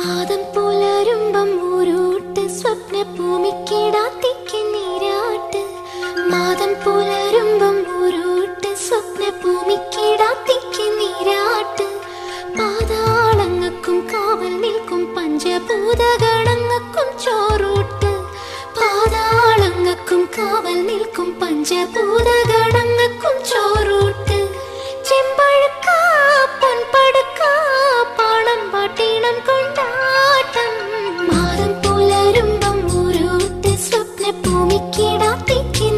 മാതം പുലരുമ്പം ഉരുട്ട് സ്വപ്ന ഭൂമിക്കിടാത്തിക്ക് നീരാട്ട്. മാതം പുലരുമ്പം ഉരുട്ട് സ്വപ്ന ഭൂമിക്കിടാത്തിക്ക് നീരാട്ട്. പാതാളങ്ങക്കും കാവൽ നിൽക്കും പഞ്ചഭൂതഗണങ്ങൾക്കും ചോറൂട്ട്. പാതാളങ്ങക്കും കാവൽ നിൽക്കും പഞ്ചഭൂതഗണങ്ങൾക്കും கிடா திக்கி